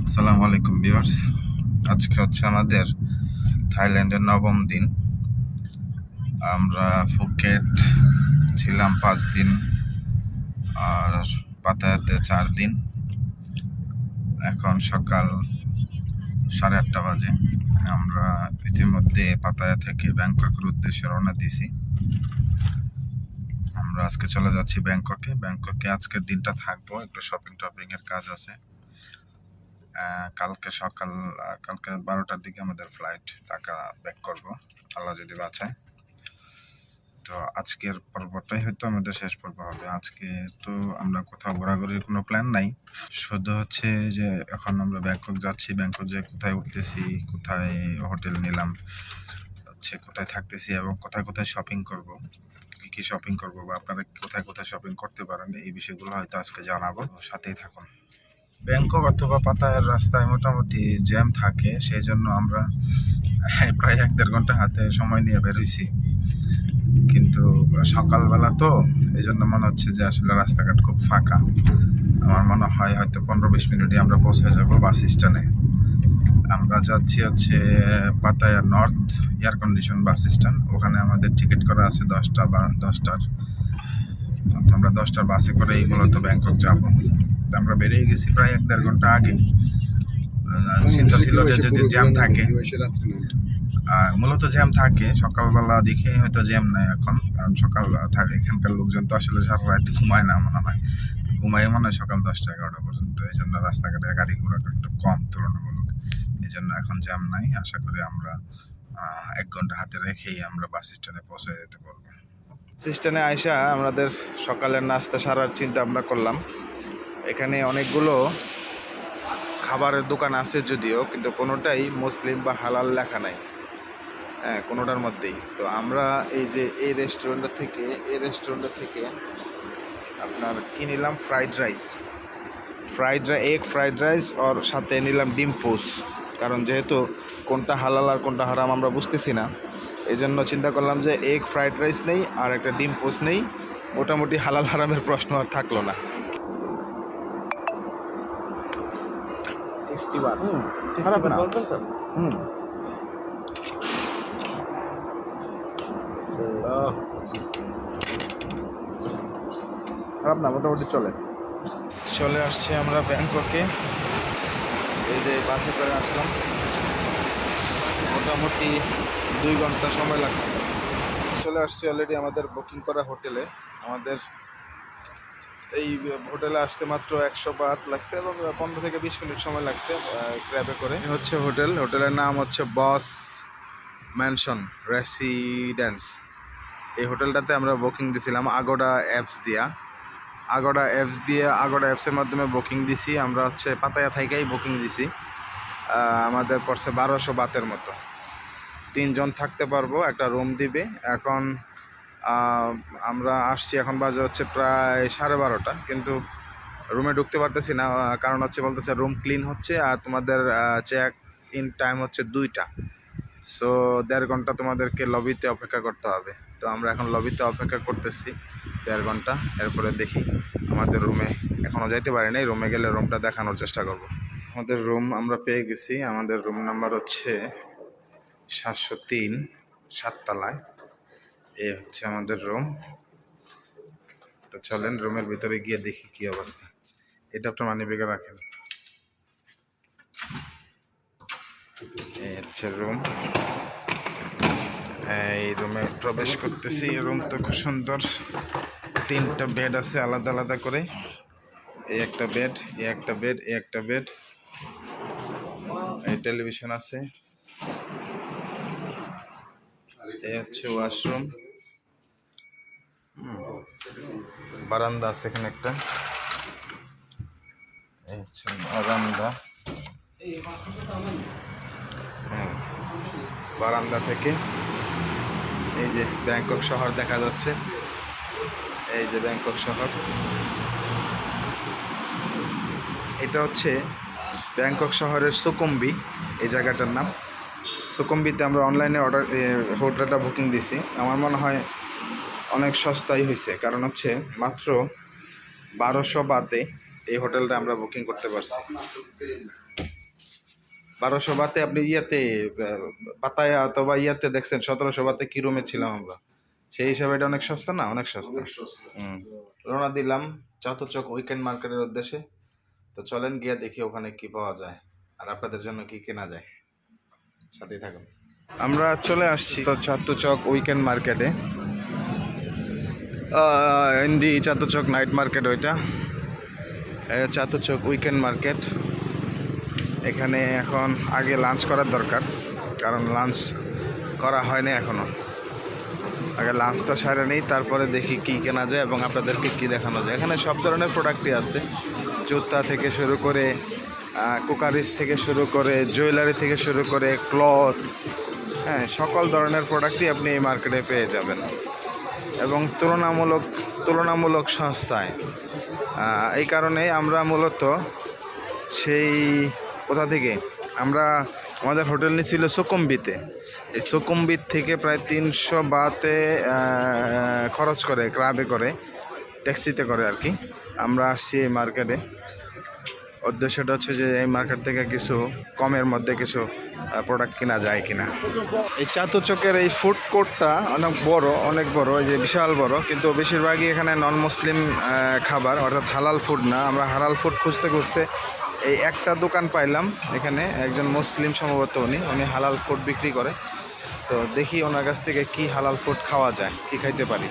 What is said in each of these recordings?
আসসালামু আলাইকুম ভিউয়ার্স। আজকে হচ্ছে আমাদের থাইল্যান্ডের নবম দিন। আমরা ফুকেট ছিলাম পাঁচ দিন আর পাতায়াতে চার দিন। এখন সকাল সাড়ে আটটা বাজে। আমরা ইতিমধ্যে পাতায়া থেকে ব্যাংককের উদ্দেশ্যে রওনা দিছি আমরা আজকে চলে যাচ্ছি ব্যাংককে। ব্যাংককে আজকের দিনটা থাকব। একটু শপিং টপিংয়ের কাজ আছে। কালকে সকাল কালকে বারোটার দিকে আমাদের ফ্লাইট ঢাকা ব্যাক করব, আল্লাহ যদি বাঁচায়। তো আজকের পর্বটাই হয়তো আমাদের শেষ পর্ব হবে। আজকে তো আমরা কোথাও ঘোরাঘুরির কোনো প্ল্যান নাই। শুধু হচ্ছে যে এখন আমরা ব্যাংকক যাচ্ছি, ব্যাংকক যে কোথায় উঠতেছি, কোথায় হোটেল নিলাম, হচ্ছে কোথায় থাকতেছি এবং কোথায় কোথায় শপিং করব, কি কি শপিং করব বা আপনারা কোথায় কোথায় শপিং করতে পারেন, এই বিষয়গুলো হয়তো আজকে জানাব। সাথেই থাকুন। ব্যাংকক অথবা পাতায়ের রাস্তায় মোটামুটি জ্যাম থাকে সেই জন্য আমরা প্রায় এক দেড় ঘণ্টা হাতে সময় নিয়ে বেরোইছি। কিন্তু সকালবেলা তো এই জন্য মনে হচ্ছে যে আসলে রাস্তাঘাট খুব ফাঁকা। আমার মনে হয় হয়তো পনেরো বিশ মিনিটে আমরা পৌঁছে যাব বাস স্ট্যান্ডে। আমরা যাচ্ছি হচ্ছে Pattaya north air condition bus stand. ওখানে আমাদের টিকিট করা আছে দশটা বা দশটার। আমরা দশটার বাসে করেই মূলত ব্যাংকক যাব। আমরা বেরিয়ে গেছি প্রায় এক দেড় ঘণ্টা আগে। চিন্তা ছিল যে যদি জ্যাম থাকে। আর মূলত জ্যাম থাকে সকালবেলা দেখে হয়তো জ্যাম নাই এখন কারণ সকাল থাকে এখানকার লোকজন তো আসলে সারা রাত ঘুমায় না মনে হয়। ঘুমায় মনে হয় সকাল দশটা এগারোটা পর্যন্ত এই জন্য রাস্তাঘাটে গাড়ি ঘোড়া একটু কম তুলনামূলক। এই জন্য এখন জ্যাম নাই আশা করি আমরা এক ঘণ্টা হাতে রেখেই আমরা বাস স্ট্যান্ডে পৌঁছে যেতে পারব। স্ট্যান্ডে আইসা আমাদের সকালের নাস্তা সারার চিন্তা আমরা করলাম। এখানে অনেকগুলো খাবারের দোকান আছে যদিও, কিন্তু কোনোটাই মুসলিম বা হালাল লেখা নাই। হ্যাঁ কোনোটার মধ্যেই। তো আমরা এই যে এই রেস্টুরেন্টটা থেকে, এই রেস্টুরেন্টটা থেকে আপনার কি নিলাম? Fried rice fried rice egg fried rice ওর সাথে নিলাম ডিম পোস। কারণ যেহেতু কোনটা হালাল আর কোনটা হারাম আমরা বুঝতেছি না। এই জন্য চিন্তা করলাম যে এগ ফ্রাইড রাইস নেই আর একটা ডিম পোস নেই। মোটামুটি হালাল হারামের প্রশ্ন আর থাকল না। সিক্সটি বার খারাপ না বলবেন তো হুম। খারাপ না মোটামুটি চলে। চলে আসছি আমরা ব্যাংককে। এই যে বাসে করে আসলাম। মোটামুটি দুই ঘণ্টা সময় লাগছে। চলে আসছি অলরেডি আমাদের বুকিং করা হোটেলে। আমাদের এই হোটেলে আসতে মাত্র একশো বাট লাগছে এবং পনেরো থেকে বিশ মিনিট সময় লাগছে ক্র্যাবে করে। হচ্ছে হোটেল। হোটেলের নাম হচ্ছে বস ম্যানশন রেসিডেন্স। এই হোটেলটাতে আমরা বুকিং দিছিলাম আগোডা অ্যাপস দিয়া। আগোডা অ্যাপস দিয়ে আগোডা অ্যাপসের মাধ্যমে বুকিং দিছি। আমরা হচ্ছে পাতায়া থাইকাই বুকিং দিছি আমাদের পড়ছে বারোশো বাতের মতো। তিনজন থাকতে পারব, একটা রুম দিবে। এখন আমরা আসছি এখন বাজে হচ্ছে প্রায় সাড়ে বারোটা, কিন্তু রুমে ঢুকতে পারতেছি না কারণ হচ্ছে বলতেছে রুম ক্লিন হচ্ছে আর তোমাদের চেক ইন টাইম হচ্ছে দুইটা। সো দেড় ঘণ্টা তোমাদেরকে লবিতে অপেক্ষা করতে হবে। তো আমরা এখন লবিতে অপেক্ষা করতেছি দেড় ঘণ্টা, এরপরে দেখি আমাদের রুমে এখনও যাইতে পারি নাই রুমে গেলে রুমটা দেখানোর চেষ্টা করব। আমাদের রুম আমরা পেয়ে গেছি, আমাদের রুম নাম্বার হচ্ছে সাতশো তিন, সাততলায়। এ হচ্ছে আমাদের রুম। তো চলেন রুমের ভিতরে গিয়ে দেখি কি অবস্থা। এটা আপনার মানি ব্যাগে রাখেন। এই হচ্ছে রুম। এই রুমে প্রবেশ করতেছি। রুম তো খুব সুন্দর। তিনটা বেড আছে আলাদা আলাদা করে। এই একটা বেড, এই একটা বেড, এই একটা বেড। এই টেলিভিশন আছে। এই হচ্ছে ওয়াশরুম। বারান্দা আছে এখানে একটা। এই হচ্ছে বারান্দা। বারান্দা থেকে এই যে ব্যাংকক শহর দেখা যাচ্ছে। এই যে ব্যাংকক শহর। এটা হচ্ছে ব্যাংকক শহরের সুকুম্বি, এই জায়গাটার নাম। সুকুম্বিতে আমরা অনলাইনে অর্ডার হোটেলটা বুকিং দিছি। আমার মনে হয় অনেক সস্তাই হয়েছে কারণ হচ্ছে মাত্র বারোশো বাতে এই হোটেলটা আমরা বুকিং করতে পারছি। বারোশো বাতে আপনি ইয়াতে পাতায় অথবা ইয়াতে দেখছেন সতেরোশো বাতে কী রুমে ছিলাম আমরা? সেই হিসাবে এটা অনেক সস্তা না? অনেক সস্তা। হুম। রওনা দিলাম চাতুচক উইকেন্ড মার্কেটের উদ্দেশ্যে। তো চলেন গিয়ে দেখি ওখানে কি পাওয়া যায় আর আপনাদের জন্য কি কেনা যায়। থাকুন। আমরা চলে আসছি তো চাতুচক উইকেন্ড মার্কেটে ইন্ডি চাতুচক নাইট মার্কেট ওইটা। এটা চাতুচক উইকেন্ড মার্কেট এখানে এখন আগে লাঞ্চ করার দরকার, কারণ লাঞ্চ করা হয়নি এখনও আগে লাঞ্চটা সারে নেই, তারপরে দেখি কি কেনা যায় এবং আপনাদেরকে কি দেখানো যায়। এখানে সব ধরনের প্রোডাক্টই আছে। জুতা থেকে শুরু করে কুকারিজ থেকে শুরু করে জুয়েলারি থেকে শুরু করে ক্লথ হ্যাঁ সকল ধরনের প্রোডাক্টই আপনি এই মার্কেটে পেয়ে যাবেন। এবং তুলনামূলক তুলনামূলক সস্তায়। আহ, এই কারণে আমরা মূলত সেই কোথা থেকে আমরা আমাদের হোটেল নিয়েছিল সুকুম্বিতে এই সুকুম্বিত থেকে প্রায় তিনশো বাতে খরচ করে ক্রাবে করে ট্যাক্সিতে করে আর কি। আমরা আসছি এই মার্কেটে। উদ্দেশ্যটা হচ্ছে যে এই মার্কেট থেকে কিছু কমের মধ্যে কিছু প্রোডাক্ট কেনা যায় কিনা। এই চাতু চাতুচকের এই ফুড কোর্টটা অনেক বড় অনেক বড়, এই যে বিশাল বড়, কিন্তু বেশিরভাগই এখানে নন মুসলিম খাবার, অর্থাৎ হালাল ফুড না। আমরা হালাল ফুড খুঁজতে খুঁজতে এই একটা দোকান পাইলাম এখানে, একজন মুসলিম সম্ভবত উনি উনি হালাল ফুড বিক্রি করে। তো দেখি ওনার কাছ থেকে কি হালাল ফুড খাওয়া যায়, কি খাইতে পারি।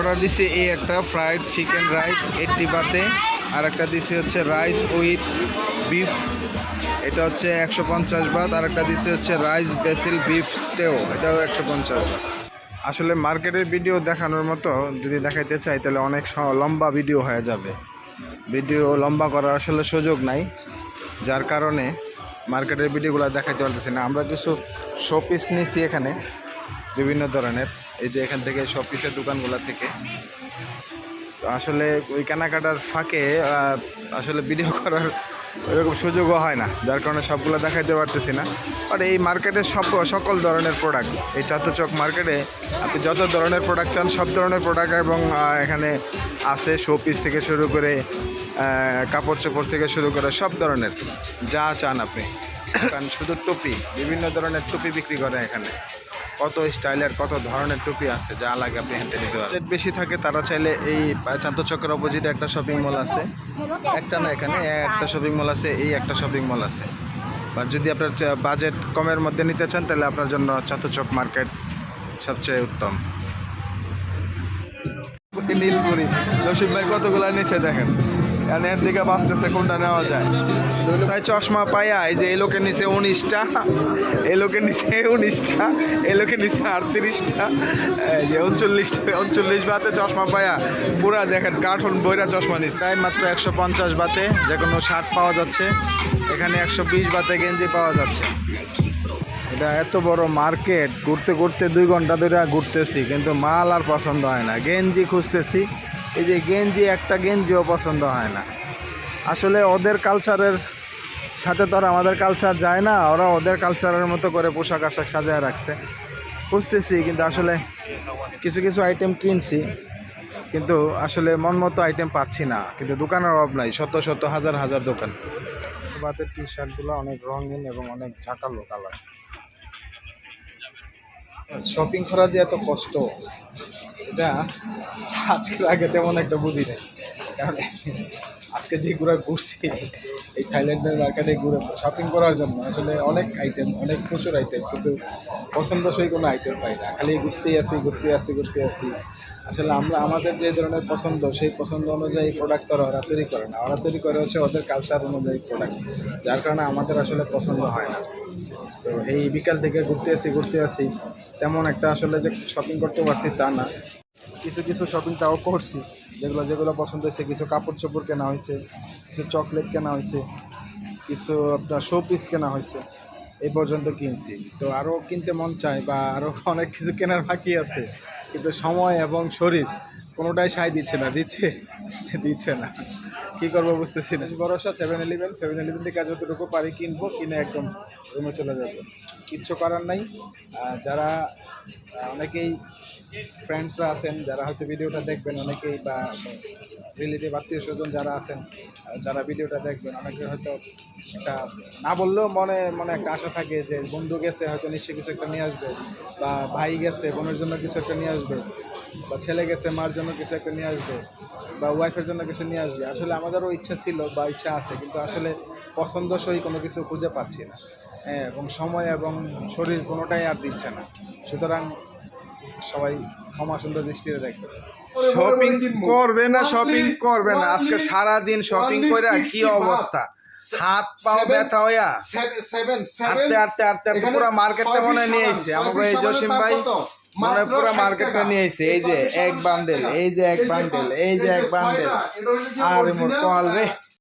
অর্ডার দিছি এই একটা ফ্রাইড চিকেন রাইস এইটটি বাতে। আর একটা দিছি হচ্ছে রাইস উইথ বিফ। এটা হচ্ছে একশো পঞ্চাশ বাত, আর একটা দিছি হচ্ছে রাইস বেসিল বিফ স্টেও, এটাও একশো পঞ্চাশ আসলে মার্কেটের ভিডিও দেখানোর মতো যদি দেখাইতে চাই, তাহলে অনেক লম্বা ভিডিও হয়ে যাবে। ভিডিও লম্বা করার আসলে সুযোগ নাই, যার কারণে মার্কেটের ভিডিওগুলো দেখাইতে পারতেছি না। আমরা কিছু শোপিস নিছি এখানে, বিভিন্ন ধরনের। এই যে এখান থেকে শপিসের দোকানগুলো থেকে। আসলে ওই কেনাকাটার ফাঁকে আসলে ভিডিও করার ওইরকম সুযোগও হয় না। যার কারণে সবগুলো দেখাইতে পারতেছি না। আর এই মার্কেটের সব, সকল ধরনের প্রোডাক্ট এই চাতুচক মার্কেটে আপনি যত ধরনের প্রোডাক্ট চান, সব ধরনের প্রোডাক্ট এবং এখানে আছে শোপিস থেকে শুরু করে কাপড় চোপড় থেকে শুরু করে সব ধরনের, যা চান আপনি। কারণ শুধু টুপি, বিভিন্ন ধরনের টুপি বিক্রি করে এখানে। কত স্টাইলের কত ধরনের টুপি আছে যা লাগে আপনি হেঁটে নিতে রেট বেশি থাকে, তারা চাইলে এই চান্তচক্রের অপোজিটে একটা শপিং মল আছে। একটা না এখানে, একটা শপিং মল আছে, এই একটা শপিং মল আছে। আর যদি আপনার বাজেট কমের মধ্যে নিতে চান, তাহলে আপনার জন্য চাতুচক মার্কেট সবচেয়ে উত্তম। নীলপুরি জসিম ভাই কতগুলো নিচে দেখেন? কারণ এর দিকে বাঁচতেছে, কোনটা নেওয়া যায়? তাই চশমা পাইয়া এই যে এই লোকের নিচে উনিশটা, এই লোকের নিচে উনিশটা, এই লোকের নিচে আটত্রিশটা, এই যে উনচল্লিশটা, উনচল্লিশ বাতে চশমা পাইয়া পুরা দেখেন, কার্টুন বইরা চশমা নিচ্ছে। তাই মাত্র একশো পঞ্চাশ বাতে যে কোনো শার্ট পাওয়া যাচ্ছে। এখানে একশো বিশ বাতে গেঞ্জি পাওয়া যাচ্ছে। এটা এত বড় মার্কেট, ঘুরতে ঘুরতে দুই ঘণ্টা ধরে ঘুরতেছি, কিন্তু মাল আর পছন্দ হয় না। গেঞ্জি খুঁজতেছি এই যে গেঞ্জি, একটা গেঞ্জিও পছন্দ হয় না। আসলে ওদের কালচারের সাথে তো আর আমাদের কালচার যায় না, ওরা ওদের কালচারের মতো করে পোশাক আশাক সাজায় রাখছে। খুঁজতেছি, কিন্তু আসলে কিছু কিছু আইটেম কিনছি, কিন্তু আসলে মন মতো আইটেম পাচ্ছি না। কিন্তু দোকানের অভাব নাই, শত শত, হাজার হাজার দোকান। বাতের টি শার্টগুলো অনেক রঙিন এবং অনেক ঝাঁকালো কালার শপিং করা যে এত কষ্ট, এটা আজকের আগে তেমন একটা বুঝি নাই। কারণ আজকে যে ঘুরে ঘুরছি, এই থাইল্যান্ডের মার্কেটে ঘুরে শপিং করার জন্য আসলে অনেক আইটেম অনেক প্রচুর আইটেম কিন্তু পছন্দসই কোনো আইটেম পাই না। খালি ঘুরতেই আসি ঘুরতে আসি ঘুরতে আসি। আসলে আমরা, আমাদের যে ধরনের পছন্দ, সেই পছন্দ অনুযায়ী প্রোডাক্ট তারা ওরা তৈরি করে না। ওরা তৈরি করে হচ্ছে ওদের কালচার অনুযায়ী প্রোডাক্ট যার কারণে আমাদের আসলে পছন্দ হয় না। তো এই বিকাল থেকে ঘুরতে আসি ঘুরতে আসি। তেমন একটা আসলে যে শপিং করতে পারছি তা না। কিছু কিছু শপিং তাও করছি। যেগুলো যেগুলো পছন্দ হয়েছে, কিছু কাপড় চোপড় কেনা হয়েছে, কিছু চকলেট কেনা হয়েছে, কিছু আপনার শো পিস কেনা হয়েছে, এই পর্যন্ত কিনছি। তো আরও কিনতে মন চায় বা আরও অনেক কিছু কেনার বাকি আছে। কিন্তু সময় এবং শরীর কোনোটাই সাই দিচ্ছে না, দিচ্ছে দিচ্ছে না। কি করব বুঝতেছি না। ভরসা সেভেন ইলেভেন সেভেন ইলেভেন থেকে যতটুকু পারি কিনবো, কিনে একদম রুমে চলে যাব। কিচ্ছু করার নাই। যারা অনেকেই ফ্রেন্ডসরা আছেন, যারা হয়তো ভিডিওটা দেখবেন অনেকেই বা রিলেটিভ আত্মীয় স্বজন যারা আছেন যারা ভিডিওটা দেখবেন অনেকে হয়তো একটা না বললেও মনে মনে একটা আশা থাকে যে বন্ধু গেছে, হয়তো নিশ্চয়ই কিছু একটা নিয়ে আসবে, বা ভাই গেছে, বোনের জন্য কিছু একটা নিয়ে আসবে, বা ছেলে গেছে, মার জন্য কিছু একটা নিয়ে আসবে, বা ওয়াইফের জন্য কিছু নিয়ে আসবে। আসলে আমাদেরও ইচ্ছা ছিল বা ইচ্ছা আছে, কিন্তু আসলে পছন্দসই কোনো কিছু খুঁজে পাচ্ছি না। হ্যাঁ এবং সময় এবং শরীর কোনোটাই আর দিচ্ছে না। সুতরাং সবাই ক্ষমা সুন্দর দৃষ্টিতে দেখবে। শপিং করবে না শপিং করবে না। আজকে সারা দিন শপিং করে কি অবস্থা? হাত পাও ব্যথা হইয়া? হাঁটতে হাঁটতে হাঁটতে হাঁটতে পুরো মার্কেটটা মনে হয় নিয়ে এসছে আমাকে এই জসিম ভাই মনে হয় পুরো মার্কেটটা নিয়ে এসছে এই যে এক বান্ডেল এই যে এক বান্ডেল এই যে এক বান্ডেল আর মোর কল রে।